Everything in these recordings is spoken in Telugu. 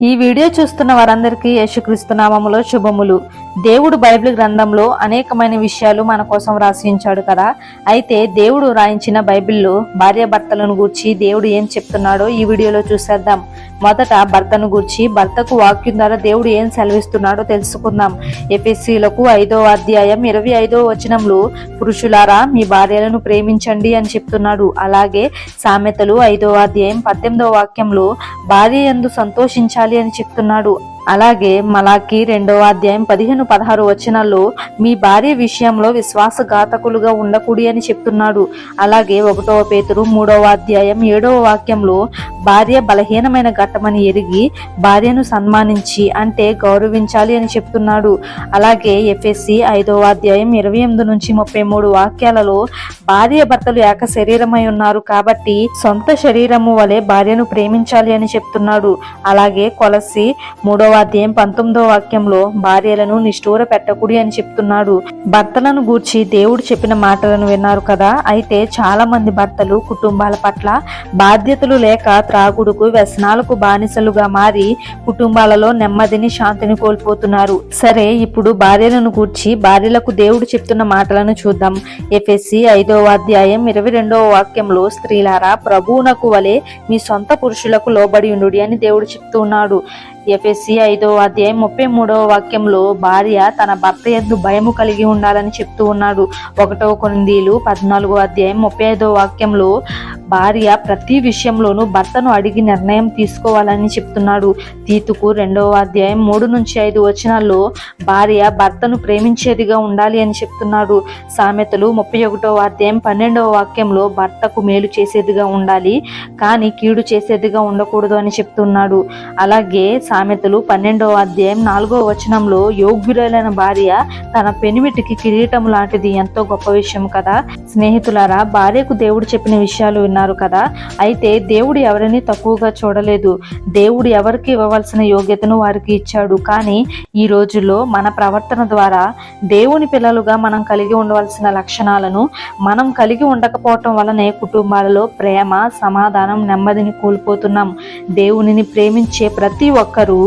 ఈ వీడియో చూస్తున్న వారందరికీ యేసుక్రీస్తు నామములో శుభములు. దేవుడు బైబిల్ గ్రంథంలో అనేకమైన విషయాలు మన కోసం రాసించాడు కదా. అయితే దేవుడు రాయించిన బైబిల్లో భార్యాభర్తలను గూర్చి దేవుడు ఏం చెప్తున్నాడో ఈ వీడియోలో చూసేద్దాం. మొదట భర్తను గూర్చి భర్తకు వాక్యం ద్వారా దేవుడు ఏం సెలవిస్తున్నాడో తెలుసుకుందాం. ఎఫ్ఎస్సీలకు ఐదో అధ్యాయం ఇరవై ఐదో వచనంలో పురుషులారా మీ భార్యలను ప్రేమించండి అని చెప్తున్నాడు. అలాగే సామెతలు ఐదో అధ్యాయం పద్దెనిమిదో వాక్యంలో భార్య ఎందు సంతోషించాలి అని చెప్తున్నాడు. అలాగే మలాకి రెండవ అధ్యాయం పదిహేను పదహారు వచనాల్లో మీ భార్య విషయంలో విశ్వాసఘాతకులుగా ఉండకూడి అని చెప్తున్నాడు. అలాగే ఒకటవ పేతురు మూడవ అధ్యాయం ఏడవ వాక్యంలో భార్య బలహీనమైన ఘట్టమని ఎరిగి భార్యను సన్మానించి అంటే గౌరవించాలి అని చెప్తున్నాడు. అలాగే ఎఫ్ఎస్సి ఐదవ అధ్యాయం ఇరవై ఎనిమిది నుంచి ముప్పై మూడు వాక్యాలలో భార్య భర్తలు ఏక శరీరమై ఉన్నారు కాబట్టి సొంత శరీరము వలె భార్యను ప్రేమించాలి అని చెప్తున్నాడు. అలాగే కొలసి మూడవ అధ్యాయం పంతొమ్మిదవ వాక్యంలో భార్యలను నిష్ఠూర పెట్టకుడి అని చెప్తున్నాడు. భర్తలను గూర్చి దేవుడు చెప్పిన మాటలను విన్నారు కదా. అయితే చాలా మంది భర్తలు కుటుంబాల పట్ల బాధ్యతలు లేక త్రాగుడుకు వ్యసనాలకు బానిసలుగా మారి కుటుంబాలలో నెమ్మదిని శాంతిని కోల్పోతున్నారు. సరే ఇప్పుడు భార్యలను గూర్చి భార్యలకు దేవుడు చెప్తున్న మాటలను చూద్దాం. ఎఫ్ఎస్సి ఐదవ అధ్యాయం ఇరవై రెండవ వాక్యంలో స్త్రీలారా ప్రభువునకు వలె మీ సొంత పురుషులకు లోబడి ఉండు అని దేవుడు చెప్తున్నాడు ఎఫ్ఎస్సి ఐదవ అధ్యాయం ముప్పై మూడవ వాక్యంలో భార్య తన భర్త ఎందు భయము కలిగి ఉండాలని చెప్తూ ఉన్నాడు. ఒకటవ కొనిందీలు పద్నాలుగో అధ్యాయం ముప్పై ఐదవ వాక్యంలో భార్య ప్రతి విషయంలోనూ భర్తను అడిగి నిర్ణయం తీసుకోవాలని చెప్తున్నాడు. తీతుకు రెండవ అధ్యాయం మూడు నుంచి ఐదు వచనాల్లో భార్య భర్తను ప్రేమించేదిగా ఉండాలి అని చెప్తున్నాడు. సామెతలు ముప్పై ఒకటవ అధ్యాయం పన్నెండవ వాక్యంలో భర్తకు మేలు చేసేదిగా ఉండాలి కానీ కీడు చేసేదిగా ఉండకూడదు అని చెప్తున్నాడు. అలాగే సామెతలు పన్నెండవ అధ్యాయం నాలుగవ వచనంలో యోగ్యురాలైన భార్య తన పెనిమిటికి కిరీటం లాంటిది ఎంతో గొప్ప విషయం కదా. స్నేహితులారా భార్యకు దేవుడు చెప్పిన విషయాలు ఉన్నారు కదా. అయితే దేవుడు ఎవరిని తక్కువగా చూడలేదు. దేవుడు ఎవరికి ఇవ్వవలసిన యోగ్యతను వారికి ఇచ్చాడు. కానీ ఈ రోజుల్లో మన ప్రవర్తన ద్వారా దేవుని పిల్లలుగా మనం కలిగి ఉండవలసిన లక్షణాలను మనం కలిగి ఉండకపోవటం వలనే కుటుంబాలలో ప్రేమ సమాధానం నెమ్మదిని కోల్పోతున్నాం. దేవునిని ప్రేమించే ప్రతి ఒక్కరూ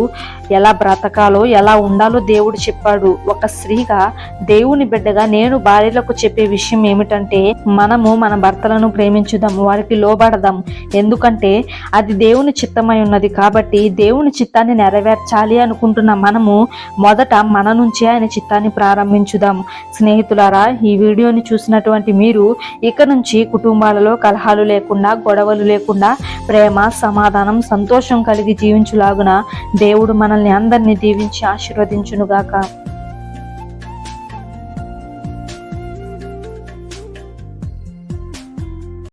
ఎలా బ్రతకాలో ఎలా ఉండాలో దేవుడు చెప్పాడు. ఒక స్త్రీగా దేవుని బిడ్డగా నేను భార్యలకు చెప్పే విషయం ఏమిటంటే మనము మన భర్తలను ప్రేమించుదాం వారికి లోబడదాం. ఎందుకంటే అది దేవుని చిత్తమై ఉన్నది కాబట్టి దేవుని చిత్తాన్ని నెరవేర్చాలి అనుకుంటున్న మనము మొదట మన నుంచే ఆయన చిత్తాన్ని ప్రారంభించుదాం. స్నేహితులారా ఈ వీడియోని చూసినటువంటి మీరు ఇక నుంచి కుటుంబాలలో కలహాలు లేకుండా గొడవలు లేకుండా ప్రేమ సమాధానం సంతోషం కలిగి జీవించులాగున దేవుడు మనల్ని అందరినీ దీవించి ఆశీర్వదించునుగాక.